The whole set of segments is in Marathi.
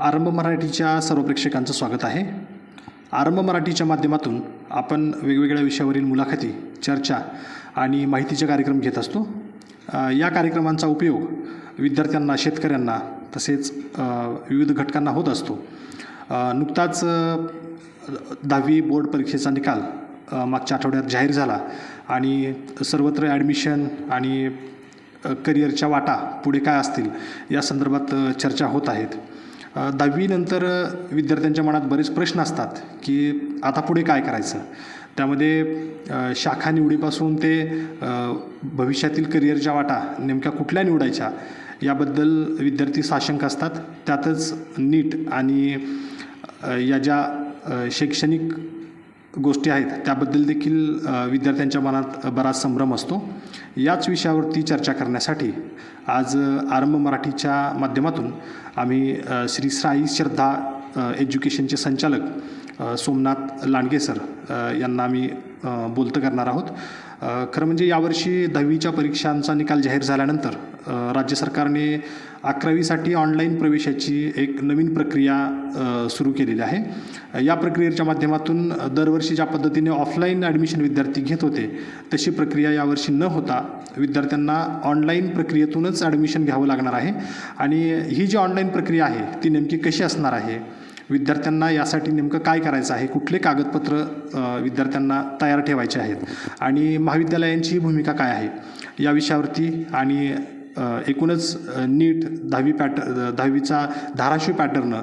आरंभ मराठीच्या सर्व प्रेक्षकांचं स्वागत आहे. आरंभ मराठीच्या माध्यमातून आपण वेगवेगळ्या विषयावरील मुलाखती चर्चा आणि माहितीचे कार्यक्रम घेत असतो. या कार्यक्रमांचा उपयोग विद्यार्थ्यांना शेतकऱ्यांना तसेच विविध घटकांना होत असतो. नुकताच दहावी बोर्ड परीक्षेचा निकाल मागच्या आठवड्यात जाहीर झाला आणि सर्वत्र ॲडमिशन आणि करिअरच्या वाटा पुढे काय असतील या संदर्भात चर्चा होत आहेत. दहावीनंतर विद्यार्थ्यांच्या मनात बरेच प्रश्न असतात की आता पुढे काय करायचं? त्यामध्ये शाखा निवडीपासून ते भविष्यातील करिअरच्या वाटा नेमक्या कुठल्या निवडायच्या याबद्दल विद्यार्थी साशंक असतात. त्यातच नीट आणि या ज्या शैक्षणिक गोष्टी आहेत त्याबद्दल देखील विद्यार्थ्यांच्या मनात बराच संभ्रम असतो. याच विषयावरती चर्चा करण्यासाठी आज आरंभ मराठीच्या माध्यमातून आम्ही श्री साई श्रद्धा एज्युकेशनचे संचालक सोमनाथ लांडगे सर यांना आम्ही बोलतं करणार आहोत. खरं म्हणजे यावर्षी दहावीच्या परीक्षांचा निकाल जाहीर झाल्यानंतर राज्य सरकारने अकरावीसाठी ऑनलाईन प्रवेशाची एक नवीन प्रक्रिया सुरू केलेली आहे. या प्रक्रियेच्या माध्यमातून दरवर्षी ज्या पद्धतीने ऑफलाईन ॲडमिशन विद्यार्थी घेत होते तशी प्रक्रिया यावर्षी न होता विद्यार्थ्यांना ऑनलाईन प्रक्रियेतूनच ॲडमिशन घ्यावं लागणार आहे. आणि ही जी ऑनलाईन प्रक्रिया आहे ती नेमकी कशी असणार आहे? विद्यार्थ्यांना यासाठी नेमकं काय करायचं आहे? कुठले कागदपत्र विद्यार्थ्यांना तयार ठेवायचे आहेत? आणि महाविद्यालयांची भूमिका काय आहे? या विषयावरती आणि एकूणच नीट दहावी पॅट दहावीचा धाराशिव पॅटर्न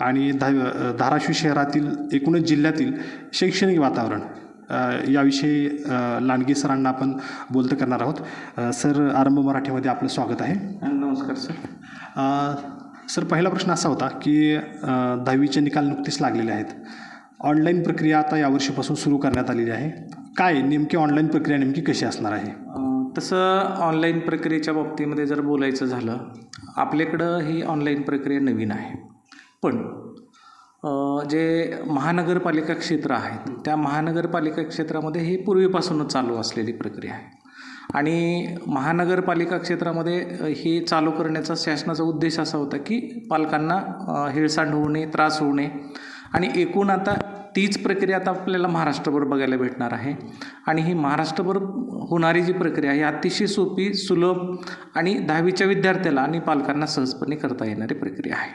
आणि दहावी अ, धाराशिव शहरातील एकूणच जिल्ह्यातील शैक्षणिक वातावरण याविषयी लांडगे सरांना आपण बोलतं करणार आहोत. सर आरंभ मराठीमध्ये आपलं स्वागत आहे. नमस्कार सर. सर पहिला प्रश्न असा होता की दहावीचे निकाल नुकतेच लागलेले आहेत. ऑनलाईन प्रक्रिया आता यावर्षीपासून सुरू करण्यात आलेली आहे. काय नेमकी ऑनलाईन प्रक्रिया नेमकी कशी असणार आहे? तसं ऑनलाईन प्रक्रियेच्या बाबतीमध्ये जर बोलायचं झालं आपल्याकडं ही ऑनलाईन प्रक्रिया नवीन आहे. पण जे महानगरपालिका क्षेत्र आहेत त्या महानगरपालिका क्षेत्रामध्ये ही पूर्वीपासूनच चालू असलेली प्रक्रिया आहे. आणि महानगरपालिका क्षेत्रामध्ये हे चालू करण्याचा शासनाचा उद्देश असा होता की पालकांना अ, हेळसांड होऊ नये त्रास होऊ नये. आणि एकूण आता तीच प्रक्रिया आता आपल्याला महाराष्ट्रभर बघायला भेटणार आहे. आणि ही महाराष्ट्रभर होणारी जी प्रक्रिया ही अतिशय सोपी सुलभ आणि दहावीच्या विद्यार्थ्याला आणि पालकांना सहजपणे करता येणारी प्रक्रिया आहे.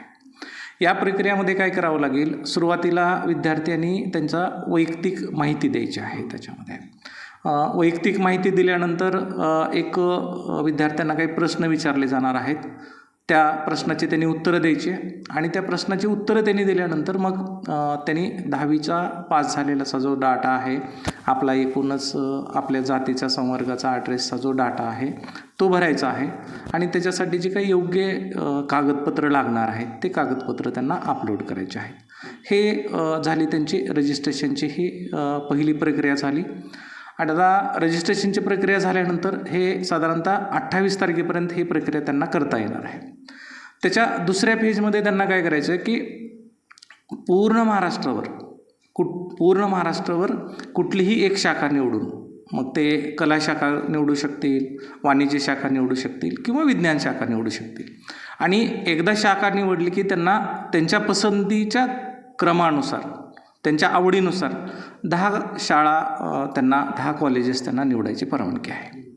या प्रक्रियामध्ये काय करावं लागेल? सुरुवातीला विद्यार्थ्यांनी त्यांचा वैयक्तिक माहिती द्यायची आहे त्याच्यामध्ये. वैयक्तिक माहिती दिल्यानंतर एक विद्यार्थ्यांना काही प्रश्न विचारले जाणार आहेत. त्या प्रश्नाची त्यांनी उत्तरं द्यायची आणि त्या प्रश्नाची उत्तरं त्यांनी दिल्यानंतर मग त्यांनी दहावीचा पास झालेलाचा जो डाटा आहे आपला एकूणच आपल्या जातीचा संवर्गाचा ॲड्रेसचा जो डाटा आहे तो भरायचा आहे. आणि त्याच्यासाठी जे काही योग्य कागदपत्र लागणार आहेत ते कागदपत्र त्यांना अपलोड करायचे आहेत हे झाली त्यांची रजिस्ट्रेशनची ही पहिली प्रक्रिया झाली. आणि आता रजिस्ट्रेशनची प्रक्रिया झाल्यानंतर हे साधारणतः अठ्ठावीस तारखेपर्यंत ही प्रक्रिया त्यांना करता येणार आहे. त्याच्या दुसऱ्या फेजमध्ये त्यांना काय करायचं आहे की पूर्ण महाराष्ट्रावर कुठ पूर्ण महाराष्ट्रावर कुठलीही एक शाखा निवडून मग ते कला शाखा निवडू शकतील वाणिज्य शाखा निवडू शकतील किंवा विज्ञान शाखा निवडू शकतील. आणि एकदा शाखा निवडली की त्यांना त्यांच्या पसंतीच्या क्रमानुसार त्यांच्या आवडीनुसार दहा शाळा त्यांना दहा कॉलेजेस त्यांना निवडायची परवानगी आहे.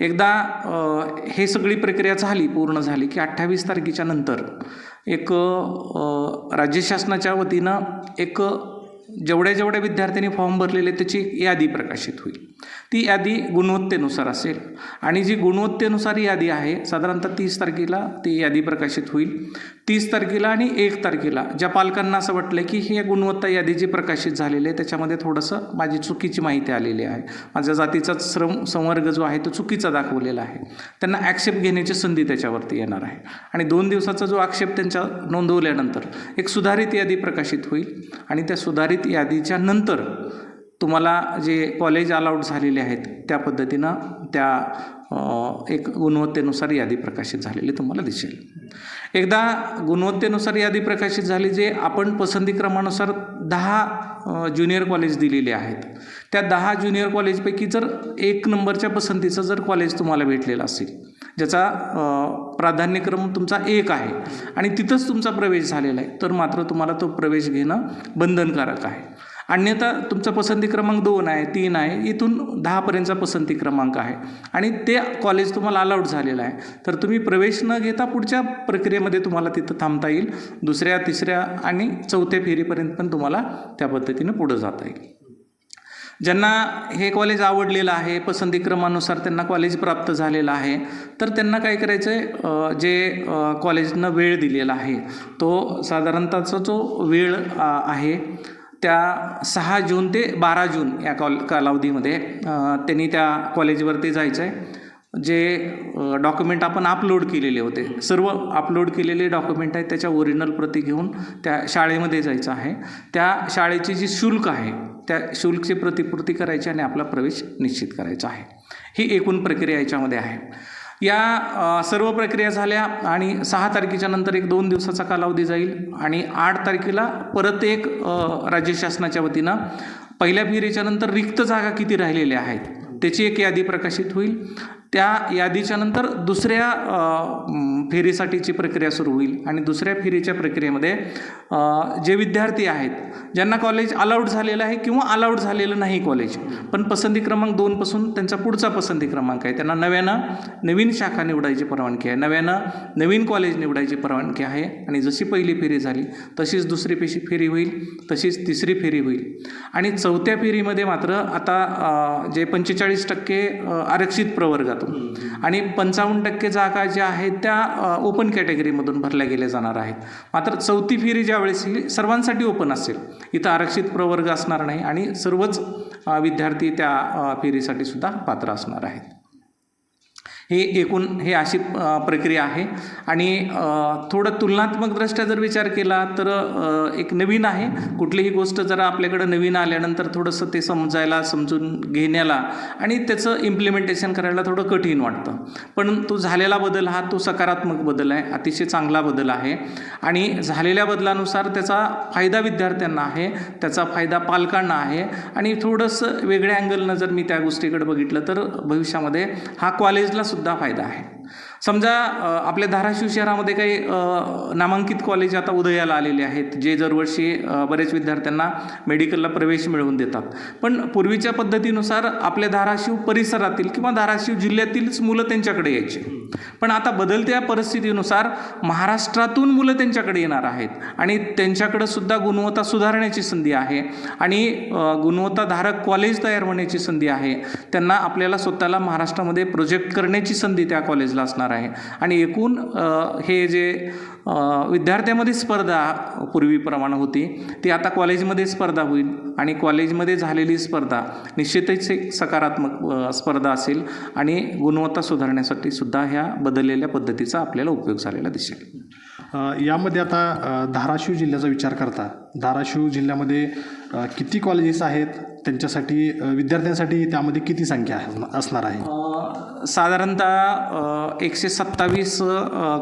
एकदा हे सगळी प्रक्रिया झाली पूर्ण झाली की अठ्ठावीस तारखेच्या नंतर एक राज्य शासनाच्या वतीनं एक जेवढ्या जेवढ्या विद्यार्थ्यांनी फॉर्म भरलेले त्याची यादी प्रकाशित होईल. ती यादी गुणवत्तेनुसार असेल. आणि जी गुणवत्तेनुसार यादी आहे साधारणतः तीस तारखेला ती यादी प्रकाशित होईल. तीस तारखेला आणि एक तारखेला ज्या पालकांना असं वाटलं की ही गुणवत्ता यादी जी प्रकाशित झालेली आहे त्याच्यामध्ये थोडंसं माझी चुकीची माहिती आलेली आहे. माझ्या जातीचा श्रम संवर्ग जो आहे तो चुकीचा दाखवलेला आहे. त्यांना ॲक्सेप्ट घेण्याची संधी त्याच्यावरती येणार आहे. आणि दोन दिवसाचा जो आक्षेप त्यांच्या नोंदवल्यानंतर एक सुधारित यादी प्रकाशित होईल. आणि त्या सुधारित यादीच्या नंतर तुम्हाला जे कॉलेज अलाउड झालेले आहेत त्या पद्धतीनं त्या एक गुणवत्तेनुसार यादी प्रकाशित झालेली तुम्हाला दिसेल. एकदा गुणवत्तेनुसार यादी प्रकाशित झाली जे आपण पसंतीक्रमानुसार दहा ज्युनियर कॉलेज दिलेले आहेत. त्या दहा ज्युनियर कॉलेजपैकी जर एक नंबरच्या पसंतीचं जर कॉलेज तुम्हाला भेटलेलं असेल ज्याचा प्राधान्यक्रम तुमचा एक आहे आणि तिथंच तुमचा प्रवेश झालेला आहे तर मात्र तुम्हाला तो प्रवेश घेणं बंधनकारक आहे. अन्यथा तुमचा पसंती क्रमांक दोन आहे तीन आहे इथून दहापर्यंतचा पसंती क्रमांक आहे. आणि ते कॉलेज तुम्हाला अलाउड झालेलं आहे. तर तुम्ही प्रवेश न घेता पुढच्या प्रक्रियेमध्ये तुम्हाला तिथं थांबता येईल. दुसऱ्या तिसऱ्या आणि चौथ्या फेरीपर्यंत पण तुम्हाला त्या पद्धतीनं पुढं जाता येईल. ज्यांना हे कॉलेज आवडलेलं आहे पसंती क्रमानुसार त्यांना कॉलेज प्राप्त झालेलं आहे तर त्यांना काय करायचं आहे जे कॉलेजनं वेळ दिलेला आहे तो साधारणतःचा जो वेळ आहे त्या सहा जून ते बारा जून या कॉल कालावधीमध्ये त्यांनी त्या कॉलेजवरती जायचं आहे जे डॉक्युमेंट आपण अपलोड केलेले होते. सर्व अपलोड केलेले डॉक्युमेंट आहेत त्याच्या ओरिजिनल प्रती घेऊन त्या शाळेमध्ये जायचं आहे. त्या शाळेची जी शुल्क आहे त्या शुल्कची प्रतिपूर्ती करायची आणि आपला प्रवेश निश्चित करायचा आहे. ही एकूण प्रक्रिया याच्यामध्ये आहे. या सर्व प्रक्रिया झाल्या आणि सहा तारखेच्या नंतर एक दोन दिवसाचा कालावधी जाईल आणि आठ तारखेला परत एक राज्य शासनाच्या वतीनं पहिल्या फेरीच्या नंतर रिक्त जागा किती राहिलेल्या आहेत त्याची एक यादी प्रकाशित होईल. त्या यादीच्या नंतर दुसऱ्या फेरीसाठीची प्रक्रिया सुरू होईल. आणि दुसऱ्या फेरीच्या प्रक्रियेमध्ये जे विद्यार्थी आहेत ज्यांना कॉलेज अलाउड झालेलं आहे किंवा अलाउड झालेलं नाही कॉलेज पण पसंती क्रमांक दोनपासून त्यांचा पुढचा पसंती क्रमांक आहे. त्यांना नव्यानं नवीन शाखा निवडायची परवानगी आहे. नव्यानं नवीन कॉलेज निवडायची परवानगी आहे. आणि जशी पहिली फेरी झाली तशीच दुसरी पेशी फेरी होईल तशीच तिसरी फेरी होईल. आणि चौथ्या फेरीमध्ये मात्र आता जे पंचेचाळीस टक्के आरक्षित प्रवर्गात प्रवर्गातून आणि पंचावन्न टक्के जागा ज्या आहेत त्या ओपन कॅटेगरीमधून भरल्या गेल्या जाणार आहेत. मात्र चौथी फेरी ज्या वेळेस ही सर्वांसाठी ओपन असेल. इथं आरक्षित प्रवर्ग असणार नाही आणि सर्वच विद्यार्थी त्या फेरीसाठी सुद्धा पात्र असणार आहेत. हे एकूण हे अशी प्रक्रिया आहे. आणि थोडं तुलनात्मकदृष्ट्या जर विचार केला तर एक नवीन आहे. कुठलीही गोष्ट जरा आपल्याकडं नवीन आल्यानंतर थोडंसं ते समजायला समजून घेण्याला आणि त्याचं इम्प्लिमेंटेशन करायला थोडं कठीण वाटतं. पण तो झालेला बदल हा तो सकारात्मक बदल आहे. अतिशय चांगला बदल आहे. आणि झालेल्या बदलानुसार त्याचा फायदा विद्यार्थ्यांना आहे. त्याचा फायदा पालकांना आहे. आणि थोडंसं वेगळ्या अँगलनं जर मी त्या गोष्टीकडे बघितलं तर भविष्यामध्ये हा कॉलेजला सुद्धा फायदा आहे समजा आपल्या धाराशिव शहरामध्ये काही नामांकित कॉलेज आता उदयाला आलेले आहेत जे दरवर्षी बरेच विद्यार्थ्यांना मेडिकलला प्रवेश मिळवून देतात. पण पूर्वीच्या पद्धतीनुसार आपल्या धाराशिव परिसरातील किंवा धाराशिव जिल्ह्यातीलच मुलं त्यांच्याकडे यायची. पण आता बदलत्या परिस्थितीनुसार महाराष्ट्रातून मुलं त्यांच्याकडे येणार आहेत आणि त्यांच्याकडे सुद्धा गुणवत्ता सुधारण्याची संधी आहे आणि गुणवत्ताधारक कॉलेज तयार होण्याची संधी आहे. त्यांना आपल्याला स्वतःला महाराष्ट्रामध्ये प्रोजेक्ट करण्याची संधी त्या कॉलेजला असणार आहे. आणि एकूण हे जे विद्यार्थ्यामध्ये स्पर्धा पूर्वीप्रमाणे होती ती आता कॉलेजमध्ये स्पर्धा होईल. आणि कॉलेजमध्ये झालेली स्पर्धा निश्चितच एक सकारात्मक स्पर्धा असेल. आणि गुणवत्ता सुधारण्यासाठी सुद्धा ह्या बदललेल्या पद्धतीचा आपल्याला उपयोग झालेला दिसेल. यामध्ये आता धाराशिव जिल्ह्याचा विचार करता. धाराशिव जिल्ह्यामध्ये किती कॉलेजेस आहेत? त्यांच्यासाठी विद्यार्थ्यांसाठी त्यामध्ये किती संख्या असणार आहे? साधारणतः एकशे सत्तावीस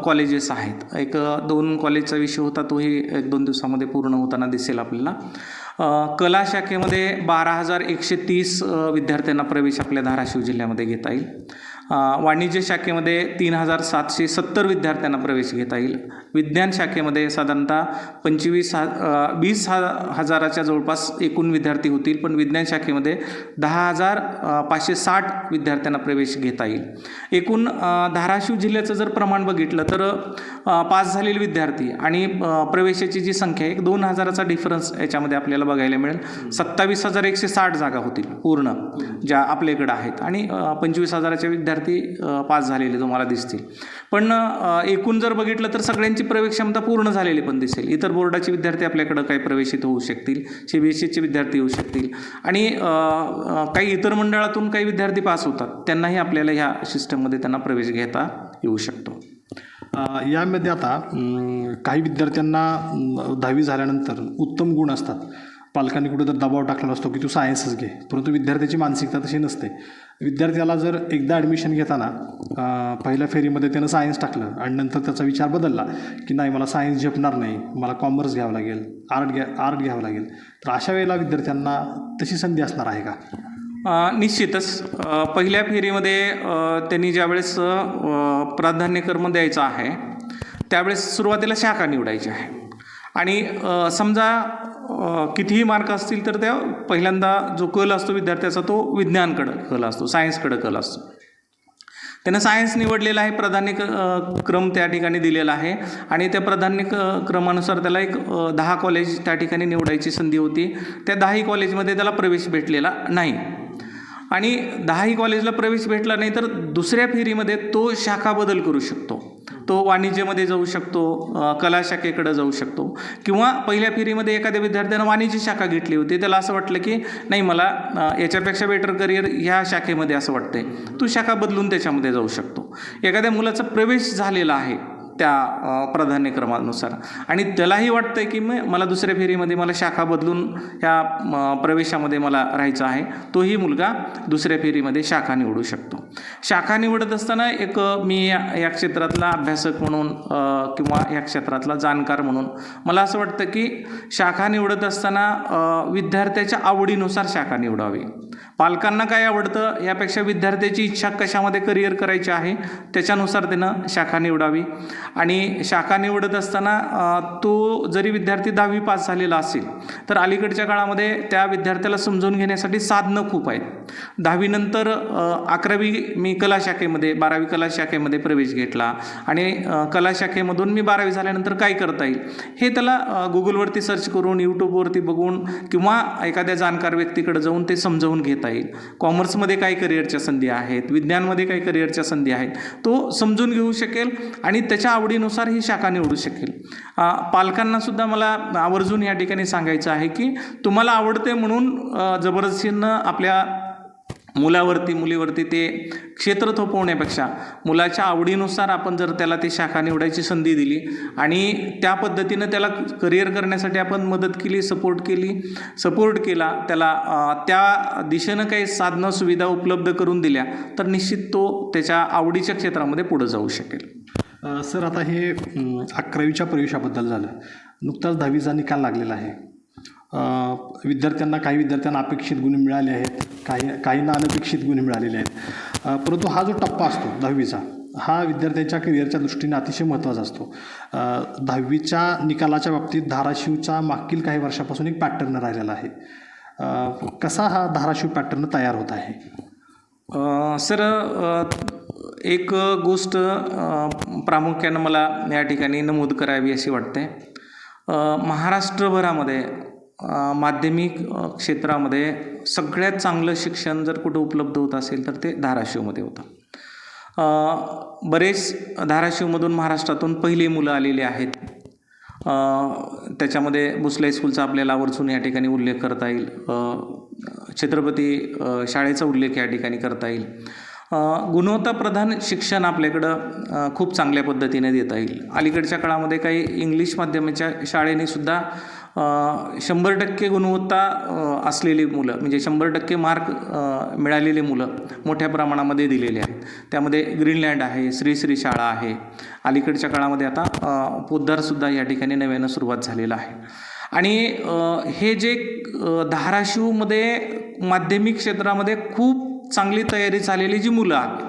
कॉलेजेस आहेत. एक दोन कॉलेजचा विषय होता तोही एक दोन दिवसामध्ये पूर्ण होताना दिसेल आपल्याला. कला शाखेमध्ये बारा हजार एकशे तीस विद्यार्थ्यांना प्रवेश आपल्या धाराशिव जिल्ह्यामध्ये घेता येईल. वाणिज्य शाखेमध्ये तीन हजार सातशे सत्तर विद्यार्थ्यांना प्रवेश घेता येईल. विज्ञान शाखेमध्ये साधारणतः पंचवीस हा वीस हा हजाराच्या जवळपास एकूण विद्यार्थी होतील पण विज्ञान शाखेमध्ये दहा हजार पाचशे साठ विद्यार्थ्यांना प्रवेश घेता येईल. एकूण धाराशिव जिल्ह्याचं जर प्रमाण बघितलं तर पास झालेले विद्यार्थी आणि प्रवेशाची जी संख्या आहे एक दोन हजाराचा डिफरन्स याच्यामध्ये आपल्याला बघायला मिळेल. सत्तावीस हजार एकशे साठ जागा होतील पूर्ण ज्या आपल्याकडं आहेत. आणि पंचवीस हजाराच्या विद्यार्थी विद्यार्थी पास झालेले तुम्हाला दिसतील. पण एकूण जर बघितलं तर सगळ्यांची प्रवेश क्षमता पूर्ण झालेली पण दिसेल. इतर बोर्डाचे विद्यार्थी आपल्याकडं काही प्रवेशित होऊ शकतील सी बी एस सीचे विद्यार्थी येऊ शकतील. आणि काही इतर मंडळातून काही विद्यार्थी पास होतात त्यांनाही आपल्याला ह्या सिस्टममध्ये त्यांना प्रवेश घेता येऊ शकतो. यामध्ये आता काही विद्यार्थ्यांना दहावी झाल्यानंतर उत्तम गुण असतात. पालकांनी कुठं तर दबाव टाकलेला असतो की तू सायन्सच घे. परंतु विद्यार्थ्याची मानसिकता तशी नसते. विद्यार्थ्याला जर एकदा ॲडमिशन घेताना पहिल्या फेरीमध्ये त्यानं सायन्स टाकलं आणि नंतर त्याचा विचार बदलला की नाही मला सायन्स झेपणार नाही मला कॉमर्स घ्यावं लागेल आर्ट घ्या आर्ट घ्यावं लागेल तर अशा वेळेला विद्यार्थ्यांना तशी संधी असणार आहे का? निश्चितच. पहिल्या फेरीमध्ये त्यांनी ज्यावेळेस प्राधान्यक्रम द्यायचा आहे त्यावेळेस सुरुवातीला शाखा निवडायची आहे. आणि समजा कितीही मार्क असतील तर त्या पहिल्यांदा जो कल असतो विद्यार्थ्याचा तो विज्ञानकडं कल असतो सायन्सकडं कल असतो. त्यानं सायन्स निवडलेला आहे प्राधान्य क्रम त्या ठिकाणी दिलेला आहे आणि त्या प्राधान्य क- क्रमानुसार त्याला एक दहा कॉलेज त्या ठिकाणी निवडायची संधी होती. त्या दहाही कॉलेजमध्ये त्याला प्रवेश भेटलेला नाही. आणि दहाही कॉलेजला प्रवेश भेटला नाही तर दुसऱ्या फेरीमध्ये तो शाखा बदल करू शकतो. तो वाणिज्यमध्ये जाऊ शकतो कला शाखेकडं जाऊ शकतो. किंवा पहिल्या फेरीमध्ये एखाद्या विद्यार्थ्यानं वाणिज्य शाखा घेतली होती त्याला असं वाटलं की नाही मला याच्यापेक्षा बेटर करिअर ह्या शाखेमध्ये असं वाटतंय. तू शाखा बदलून त्याच्यामध्ये जाऊ शकतो. एखाद्या मुलाचा प्रवेश झालेला आहे त्या प्राधान्यक्रमानुसार. आणि त्यालाही वाटतंय की मग मला दुसऱ्या फेरीमध्ये मला शाखा बदलून ह्या प्रवेशामध्ये मला राहायचं आहे. तोही मुलगा दुसऱ्या फेरीमध्ये शाखा निवडू शकतो. शाखा निवडत असताना एक मी या क्षेत्रातला अभ्यासक म्हणून किंवा या क्षेत्रातला जाणकार म्हणून मला असं वाटतं की शाखा निवडत असताना विद्यार्थ्याच्या आवडीनुसार शाखा निवडावी. पालकांना काय आवडतं यापेक्षा विद्यार्थ्याची इच्छा कशामध्ये करिअर करायची आहे त्याच्यानुसार त्यानं शाखा निवडावी. आणि शाखा निवडत असताना तो जरी विद्यार्थी दहावी पास झालेला असेल तर अलीकडच्या काळामध्ये त्या विद्यार्थ्याला समजून घेण्यासाठी साधनं खूप आहेत. दहावीनंतर अकरावी मी कला शाखेमध्ये बारावी कला शाखेमध्ये प्रवेश घेतला आणि कला शाखेमधून मी बारावी झाल्यानंतर काय करता येईल? हे त्याला गुगलवरती सर्च करून यूट्यूबवरती बघून किंवा एखाद्या जाणकार व्यक्तीकडे जाऊन ते समजावून घेता येईल. कॉमर्समध्ये काय करिअरच्या संधी आहेत? विज्ञानमध्ये काय करिअरच्या संधी आहेत? तो समजून घेऊ शकेल आणि त्याच्या आवडीनुसार ही शाखा निवडू शकेल. पालकांनासुद्धा पालकांना सुद्धा मला आवर्जून या ठिकाणी सांगायचं आहे की तुम्हाला आवडते म्हणून जबरदस्तीनं आपल्या मुलावरती मुलीवरती ते क्षेत्र थोपवण्यापेक्षा मुलाच्या आवडीनुसार आपण जर त्याला ती शाखा निवडायची संधी दिली आणि त्या पद्धतीनं त्याला करिअर करण्यासाठी आपण मदत केली सपोर्ट केली सपोर्ट केला त्याला त्या दिशेनं काही साधनं सुविधा उपलब्ध करून दिल्या तर निश्चित तो त्याच्या आवडीच्या क्षेत्रामध्ये पुढं जाऊ शकेल. सर आता हे अकरावीच्या प्रवेशाबद्दल झालं. नुकताच दहावीचा निकाल लागलेला आहे. विद्यार्थ्यांना काही विद्यार्थ्यांना अपेक्षित गुण मिळाले आहेत काही काहींना अनपेक्षित गुण मिळालेले आहेत. परंतु हा जो टप्पा असतो दहावीचा हा विद्यार्थ्यांच्या करिअरच्या दृष्टीने अतिशय महत्त्वाचा असतो. दहावीच्या निकालाच्या बाबतीत धाराशिवचा मागील काही वर्षापासून एक पॅटर्न राहिलेला आहे. कसा हा धाराशिव पॅटर्न तयार होत आहे? सर एक गोष्ट प्रामुख्यानं मला या ठिकाणी नमूद करावी अशी वाटते. महाराष्ट्रभरामध्ये माध्यमिक क्षेत्रामध्ये सगळ्यात चांगलं शिक्षण जर कुठं उपलब्ध होत असेल तर ते धाराशिवमध्ये होतं. बरेच धाराशिवमधून महाराष्ट्रातून पहिली मुलं आलेली आहेत. त्याच्यामध्ये भोसले स्कूलचा आपल्याला आवर्जून या ठिकाणी उल्लेख करता येईल. छत्रपती शाळेचा उल्लेख या ठिकाणी करता येईल. गुणवत्ताप्रधान शिक्षण आपल्याकडं खूप चांगल्या पद्धतीने देता येईल. अलीकडच्या काळामध्ये काही इंग्लिश माध्यमाच्या शाळेनेसुद्धा शंभर टक्के गुणवत्ता असलेली मुलं म्हणजे शंभर टक्के मार्क मिळालेले मिळालेली मुलं मोठ्या प्रमाणामध्ये दिलेली आहेत. त्यामध्ये ग्रीनलँड आहे श्री श्री शाळा आहे. अलीकडच्या काळामध्ये आता पोद्दारसुद्धा या ठिकाणी नव्यानं सुरुवात झालेलं आहे. आणि हे जे धाराशिवमध्ये माध्यमिक क्षेत्रामध्ये खूप चांगली तयारी झालेली जी मुलं आहेत.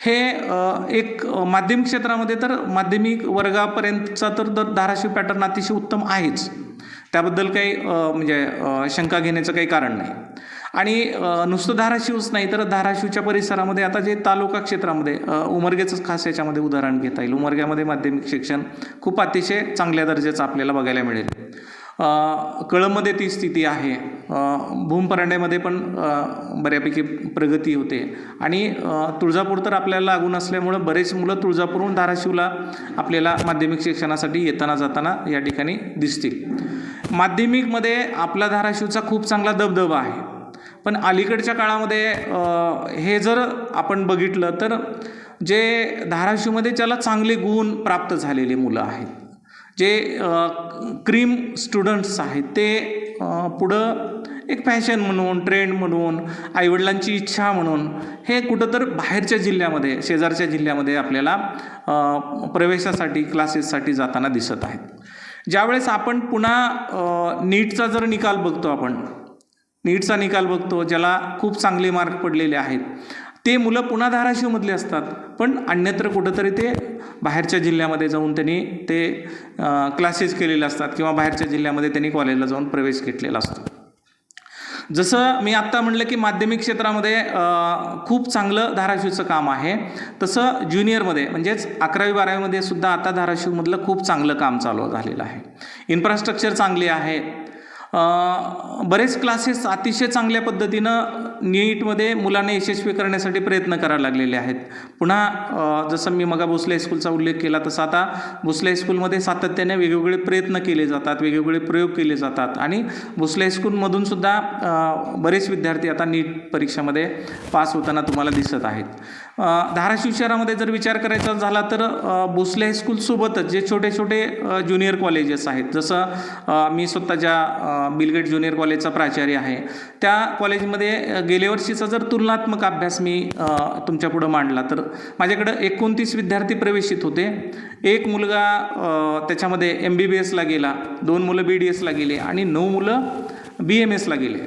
हे एक माध्यमिक क्षेत्रामध्ये तर माध्यमिक वर्गापर्यंतचा तर दर धाराशिव पॅटर्न अतिशय उत्तम आहेच. त्याबद्दल काही म्हणजे शंका घेण्याचं काही कारण नाही. आणि नुसतं धाराशिवच नाही तर धाराशिवच्या परिसरामध्ये आता जे तालुका क्षेत्रामध्ये अ, उमरग्याचंच खास याच्यामध्ये उदाहरण घेता येईल. उमरग्यामध्ये माध्यमिक शिक्षण खूप अतिशय चांगल्या दर्जाचं आपल्याला बघायला मिळेल. कळममध्ये ती स्थिती आहे. भूमपरांड्यामध्ये पण बऱ्यापैकी प्रगती होते. आणि तुळजापूर तर आपल्याला लागून असल्यामुळं बरेच मुलं तुळजापूरहून धाराशिवला आपल्याला माध्यमिक शिक्षणासाठी येताना जाताना या ठिकाणी दिसतील. माध्यमिकमध्ये आपला धाराशिवचा खूप चांगला दबदबा आहे. पण अलीकडच्या काळामध्ये हे जर आपण बघितलं तर जे धाराशिवमध्ये ज्याला चांगले गुण प्राप्त झालेली मुलं आहेत जे क्रीम स्टुडंट्स आहेत ते पुढं एक फॅशन म्हणून ट्रेंड म्हणून आईवडिलांची इच्छा म्हणून हे कुठं तर बाहेरच्या जिल्ह्यामध्ये शेजारच्या जिल्ह्यामध्ये आपल्याला प्रवेशासाठी क्लासेससाठी जाताना दिसत आहेत. ज्यावेळेस आपण पुन्हा नीटचा जर निकाल बघतो आपण नीटचा निकाल बघतो ज्याला खूप चांगले मार्क पडलेले आहेत ते मुलं पुन्हा धाराशिवमधले असतात पण अन्यत्र कुठंतरी ते बाहेरच्या जिल्ह्यामध्ये जाऊन त्यांनी ते क्लासेस केलेले असतात किंवा बाहेरच्या जिल्ह्यामध्ये त्यांनी कॉलेजला जाऊन प्रवेश घेतलेला असतो. जसं मी आत्ता म्हणलं की माध्यमिक क्षेत्रामध्ये खूप चांगलं धाराशिवचं काम आहे तसं ज्युनियरमध्ये म्हणजेच अकरावी बारावीमध्ये सुद्धा आता धाराशिवमधलं खूप चांगलं काम चालू झालेलं आहे. इन्फ्रास्ट्रक्चर चांगली आहे. बरेच क्लासेस अतिशय चांगल्या पद्धतीनं नीटमध्ये मुलांना यशस्वी करण्यासाठी प्रयत्न करायला लागलेले आहेत. पुन्हा जसं मी मगा भोसले हायस्कूलचा उल्लेख केला तसं आता भोसले हायस्कूलमध्ये सातत्याने वेगवेगळे प्रयत्न केले जातात वेगवेगळे प्रयोग केले जातात. आणि भोसले हायस्कूलमधून सुद्धा बरेच विद्यार्थी आता नीट परीक्षेमध्ये पास होताना तुम्हाला दिसत आहेत. धाराशिव शहरामध्ये जर विचार करायचा झाला तर भोसले हायस्कूलसोबतच जे छोटे छोटे ज्युनियर कॉलेजेस आहेत जसं मी स्वतःच्या ज्या बिलगेट ज्युनियर कॉलेजचा प्राचार्य आहे. त्या कॉलेजमध्ये गेल्या वर्षीचा जर तुलनात्मक अभ्यास मी तुमच्यापुढं मांडला तर माझ्याकडं एकोणतीस विद्यार्थी प्रवेशित होते. एक मुलगा त्याच्यामध्ये एम बी बी एसला गेला दोन मुलं बी डी एसला गेले आणि नऊ मुलं बी एम एसला गेले.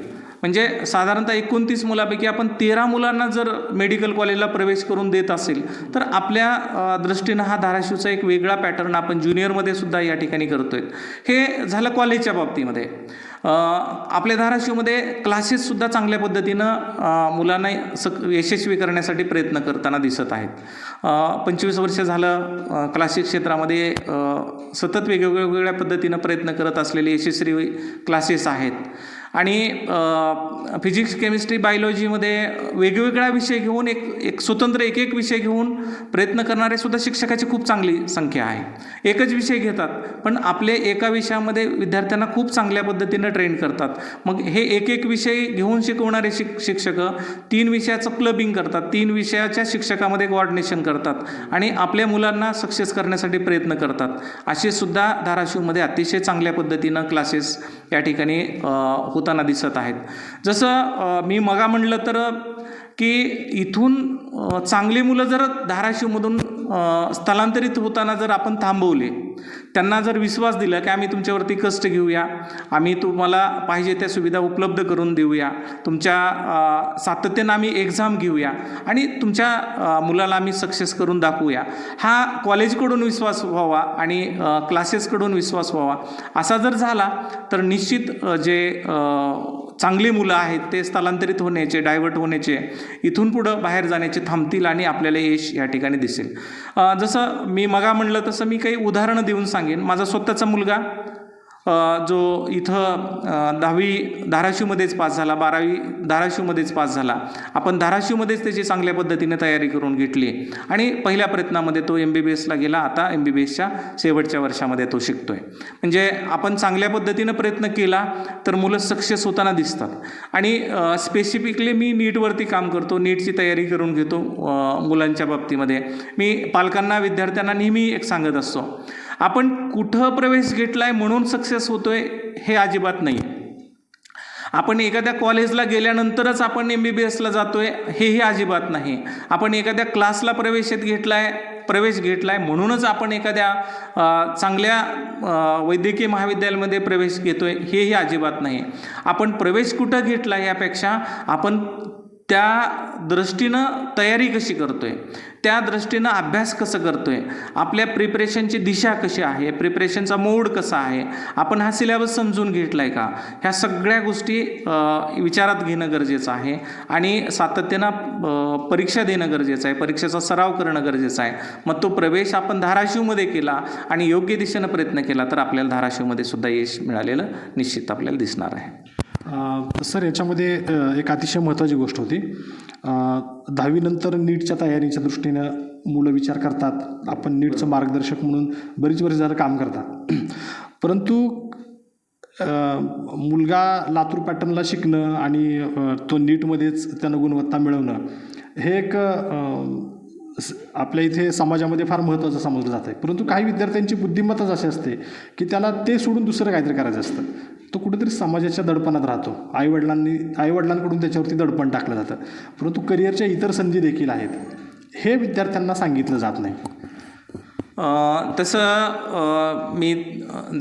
म्हणजे साधारणतः एकोणतीस मुलापैकी आपण तेरा मुलांना जर मेडिकल कॉलेजला प्रवेश करून देत असेल तर आपल्या दृष्टीनं हा धाराशिवचा एक वेगळा पॅटर्न आपण ज्युनियरमध्ये सुद्धा या ठिकाणी करतोय. हे झालं कॉलेजच्या बाबतीमध्ये. आपल्या धाराशिवमध्ये क्लासेससुद्धा चांगल्या पद्धतीनं मुलांना सक यशस्वी करण्यासाठी प्रयत्न करताना दिसत आहेत. पंचवीस वर्ष झालं क्लासिक क्लासेस क्षेत्रामध्ये सतत वेगवेगळ्या पद्धतीनं प्रयत्न करत असलेले यशस्वी क्लासेस आहेत. आणि फिजिक्स केमिस्ट्री बायोलॉजीमध्ये वेगवेगळा विषय घेऊन एक एक स्वतंत्र एक एक विषय घेऊन प्रयत्न करणारे सुद्धा शिक्षकाची खूप चांगली संख्या आहे. एकच विषय घेतात पण आपले एका विषयामध्ये विद्यार्थ्यांना खूप चांगल्या पद्धतीनं ट्रेन करतात. मग हे एक एक विषय घेऊन शिकवणारे शिक शिक्षक तीन विषयाचं क्लबिंग करतात तीन विषयाच्या शिक्षकामध्ये कोऑर्डिनेशन करतात आणि आपल्या मुलांना सक्सेस करण्यासाठी प्रयत्न करतात. असे सुद्धा धाराशिवमध्ये अतिशय चांगल्या पद्धतीनं क्लासेस या ठिकाणी होताना दिसत आहेत. जसं मी मगा म्हणलं तर की इथून चांगली मुलं जर धाराशिवमधून स्थलांतरित होताना जर आपण थांबवले त्यांना जर विश्वास दिला की आम्ही तुमच्यावरती कष्ट घेऊया आम्ही तुम्हाला पाहिजे त्या सुविधा उपलब्ध करून देऊया तुमच्या सातत्यानं आम्ही एक्झाम घेऊया आणि तुमच्या मुलाला आम्ही सक्सेस करून दाखवूया हा कॉलेजकडून विश्वास व्हावा आणि क्लासेसकडून विश्वास व्हावा. असा जर झाला तर निश्चित जे चांगली मुलं आहेत ते स्थलांतरित होण्याचे डायव्हर्ट होण्याचे इथून पुढं बाहेर जाण्याचे थांबतील आणि आपल्याला यश या ठिकाणी दिसेल. जसं मी मगा म्हणलं तसं मी काही उदाहरणं देऊन सांगेन. माझा स्वतःचा मुलगा जो इथं दहावी धाराशिवमध्येच पास झाला बारावी धाराशिवमध्येच पास झाला. आपण धाराशिवमध्येच त्याची चांगल्या पद्धतीने तयारी करून घेतली. आणि पहिल्या प्रयत्नामध्ये तो एम बी बी एसला गेला. आता एम बी बी एसच्या शेवटच्या वर्षामध्ये तो शिकतो आहे म्हणजे आपण चांगल्या पद्धतीनं प्रयत्न केला तर मुलं सक्सेस होताना दिसतात. आणि स्पेसिफिकली मी नीटवरती काम करतो. नीटची तयारी करून घेतो मुलांच्या बाबतीमध्ये. मी पालकांना विद्यार्थ्यांना नेहमी एक सांगत असतो. आपण कुठं प्रवेश घेतलाय म्हणून सक्सेस होतोय हे अजिबात नाही आपण एखाद्या कॉलेजला गेल्यानंतरच आपण एम बी बी एसला जातोय हेही अजिबात नाही. आपण एखाद्या क्लासला प्रवेशात घेतलाय प्रवेश घेतलाय म्हणूनच आपण एखाद्या चांगल्या वैद्यकीय महाविद्यालयामध्ये प्रवेश घेतोय हेही अजिबात नाही. आपण प्रवेश कुठं घेतला यापेक्षा आपण त्या दृष्टीनं तयारी कशी करतोय? त्या दृष्टीनं अभ्यास कसं करतोय? आपल्या प्रिपरेशनची दिशा कशी आहे? प्रिपरेशनचा मोड कसा आहे? आपण हा सिलेबस समजून घेतला आहे का? ह्या सगळ्या गोष्टी विचारात घेणं गरजेचं आहे आणि सातत्यानं परीक्षा देणं गरजेचं आहे. परीक्षेचा सराव करणं गरजेचं आहे. मग तो प्रवेश आपण धाराशिवमध्ये केला आणि योग्य दिशेनं प्रयत्न केला तर आपल्याला धाराशिवमध्ये सुद्धा यश मिळालेलं निश्चित आपल्याला दिसणार आहे. सर याच्यामध्ये एक अतिशय महत्त्वाची गोष्ट होती. दहावीनंतर नीटच्या तयारीच्या दृष्टीनं मुलं विचार करतात. आपण नीटचं मार्गदर्शक म्हणून बरीच वर्ष झालं काम करतात. परंतु मुलगा लातूर पॅटर्नला शिकणं आणि तो नीटमध्येच त्यानं गुणवत्ता मिळवणं हे एक आपल्या इथे समाजामध्ये फार महत्त्वाचं समजलं जातं आहे परंतु काही विद्यार्थ्यांची बुद्धिमत्ताच अशी असते की त्याला ते सोडून दुसरं काहीतरी करायचं असतं. तो कुठेतरी समाजाच्या दडपणात राहतो. आईवडिलांनी आईवडिलांकडून त्याच्यावरती दडपण टाकलं जातं. परंतु करिअरच्या इतर संधी देखील आहेत. हे विद्यार्थ्यांना सांगितलं जात नाही. तसं मी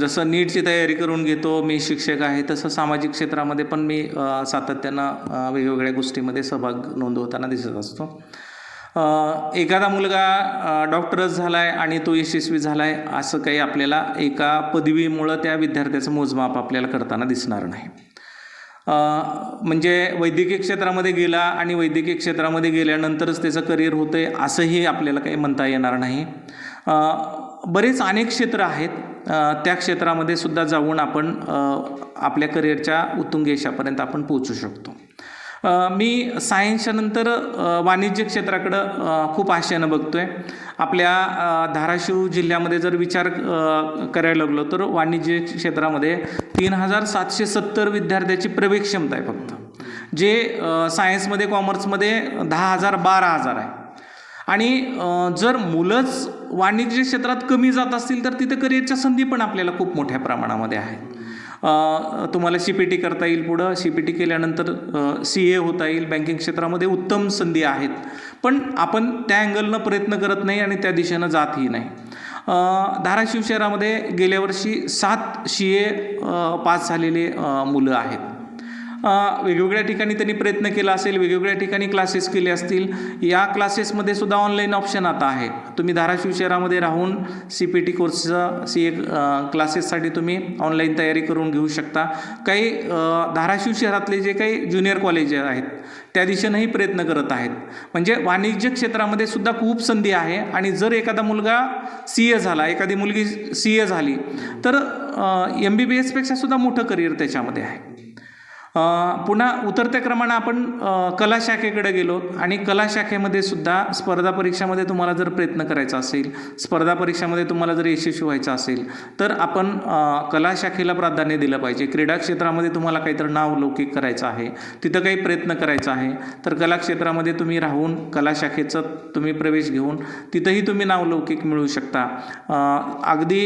जसं नीटची तयारी करून घेतो मी शिक्षक आहे तसं सामाजिक क्षेत्रामध्ये पण मी सातत्यानं वेगवेगळ्या गोष्टीमध्ये सहभाग नोंदवताना दिसत असतो. एखादा मुलगा डॉक्टरच झाला आहे आणि तो यशस्वी झाला आहे असं काही आपल्याला एका पदवीमुळं त्या विद्यार्थ्याचं मोजमाप आपल्याला करताना दिसणार नाही. म्हणजे वैद्यकीय क्षेत्रामध्ये गेला आणि वैद्यकीय क्षेत्रामध्ये गेल्यानंतरच त्याचं करिअर होतं आहे असंही आपल्याला काही म्हणता येणार नाही. बरेच अनेक क्षेत्र आहेत. त्या क्षेत्रामध्ये सुद्धा जाऊन आपण आपल्या करिअरच्या उत्तुंग यशापर्यंत आपण पोहोचू शकतो. मी सायन्सच्या नंतर वाणिज्य क्षेत्राकडं खूप आशयानं बघतो आहे आपल्या धाराशिव जिल्ह्यामध्ये जर विचार करायला लागलो तर वाणिज्य क्षेत्रामध्ये तीन हजार सातशे सत्तर विद्यार्थ्याची प्रवेश क्षमता आहे फक्त. जे सायन्समध्ये कॉमर्समध्ये दहा हजार बारा हजार आहे. आणि जर मुलंच वाणिज्य क्षेत्रात कमी जात असतील तर तिथं करिअरच्या संधी पण आपल्याला खूप मोठ्या प्रमाणामध्ये आहेत. तुम्हाला सी पी टी करता येईल पुढं. सी पी टी केल्यानंतर सी ए होता येईल. बँकिंग क्षेत्रामध्ये उत्तम संधी आहेत. पण आपण त्या अँगलनं प्रयत्न करत नाही आणि त्या दिशेनं जातही नाही. धाराशिव शहरामध्ये गेल्या वर्षी सात सी ए पास झालेले मुलं आहेत. वेगवेगळ्या ठिकाणी त्यांनी प्रयत्न केला असेल वेगवेगळ्या ठिकाणी क्लासेस केले असतील. या क्लासेसमध्ये सुद्धा ऑनलाईन ऑप्शन आता आहे. तुम्ही धाराशिव शहरामध्ये राहून सी पी टी कोर्सचा सी ए क्लासेससाठी तुम्ही ऑनलाईन तयारी करून घेऊ शकता. काही धाराशिव शहरातले जे काही ज्युनियर कॉलेज आहेत त्या दिशेनंही प्रयत्न करत आहेत. म्हणजे वाणिज्य क्षेत्रामध्ये सुद्धा खूप संधी आहे आणि जर एखादा मुलगा सी ए झाला एखादी मुलगी सी ए झाली तर एम बी बी एसपेक्षा सुद्धा मोठं करिअर त्याच्यामध्ये आहे. पुन्हा उतरत्या क्रमानं आपण कला शाखेकडे गेलो आणि कला शाखेमध्ये सुद्धा स्पर्धा परीक्षामध्ये तुम्हाला जर प्रयत्न करायचा असेल स्पर्धा परीक्षामध्ये तुम्हाला जर यशस्वी व्हायचं असेल तर आपण कला शाखेला प्राधान्य दिलं पाहिजे. क्रीडा क्षेत्रामध्ये तुम्हाला काहीतरी नाव लौकिक करायचं आहे तिथं काही प्रयत्न करायचा आहे तर कला क्षेत्रामध्ये तुम्ही राहून कला शाखेचं तुम्ही प्रवेश घेऊन तिथंही तुम्ही नाव लौकिक मिळवू शकता. अगदी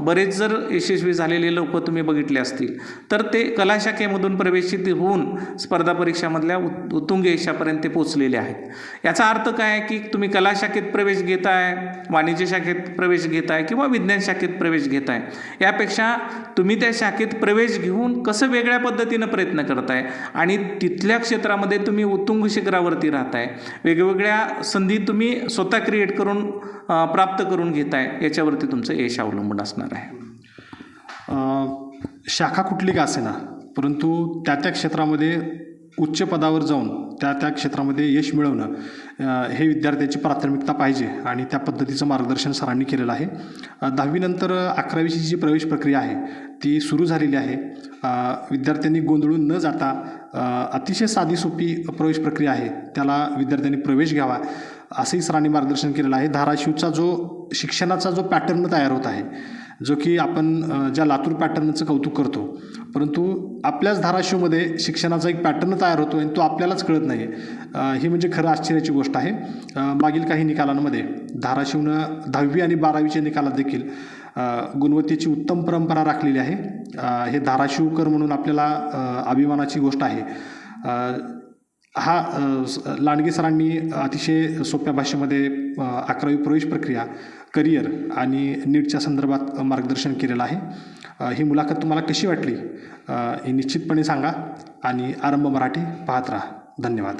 बरेच जर यशस्वी झालेले लोक तुम्ही बघितले असतील तर ते कला शाखेमधून प्रवेशित होऊन स्पर्धा परीक्षामधल्या उत् उत्तुंग यशापर्यंत ते पोचलेले आहेत. याचा अर्थ काय आहे की तुम्ही कला शाखेत प्रवेश घेताय वाणिज्य शाखेत प्रवेश घेताय किंवा विज्ञान शाखेत प्रवेश घेताय यापेक्षा तुम्ही त्या शाखेत प्रवेश घेऊन कसं वेगळ्या पद्धतीनं प्रयत्न करताय आणि तिथल्या क्षेत्रामध्ये तुम्ही उत्तुंग शिखरावरती राहताय वेगवेगळ्या संधी तुम्ही स्वतः क्रिएट करून प्राप्त करून घेताय याच्यावरती तुमचं यश अवलंबून असणार आहे. शाखा कुठली का असेना? परंतु त्या त्या क्षेत्रामध्ये उच्च पदावर जाऊन त्या त्या क्षेत्रामध्ये यश मिळवणं हे विद्यार्थ्याची प्राथमिकता पाहिजे आणि त्या पद्धतीचं मार्गदर्शन सरांनी केलेलं आहे. दहावीनंतर अकरावीची जी प्रवेश प्रक्रिया आहे ती सुरू झालेली आहे. विद्यार्थ्यांनी गोंधळून न जाता अतिशय साधी सोपी प्रवेश प्रक्रिया आहे त्याला विद्यार्थ्यांनी प्रवेश घ्यावा असंही सरांनी मार्गदर्शन केलेलं आहे. धाराशिवचा जो शिक्षणाचा जो पॅटर्न तयार होत आहे जो की आपण ज्या लातूर पॅटर्नचं कौतुक करतो. परंतु आपल्याच धाराशिवमध्ये शिक्षणाचा एक पॅटर्न तयार होतो आणि तो आपल्यालाच कळत नाही ही म्हणजे खरं आश्चर्याची गोष्ट आहे. मागील काही निकालांमध्ये धाराशिवनं दहावी आणि बारावीच्या निकालात देखील गुणवत्तेची उत्तम परंपरा राखलेली आहे. हे धाराशिवकर म्हणून आपल्याला अभिमानाची गोष्ट आहे. हा स- लांडगे सरांनी अतिशय सोप्या भाषेमध्ये अकरावी प्रवेश प्रक्रिया करिअर आणि नीटच्या संदर्भात मार्गदर्शन केलेलं आहे. ही मुलाखत तुम्हाला कशी वाटली? हे निश्चितपणे सांगा आणि आरंभ मराठी पाहत राहा. धन्यवाद.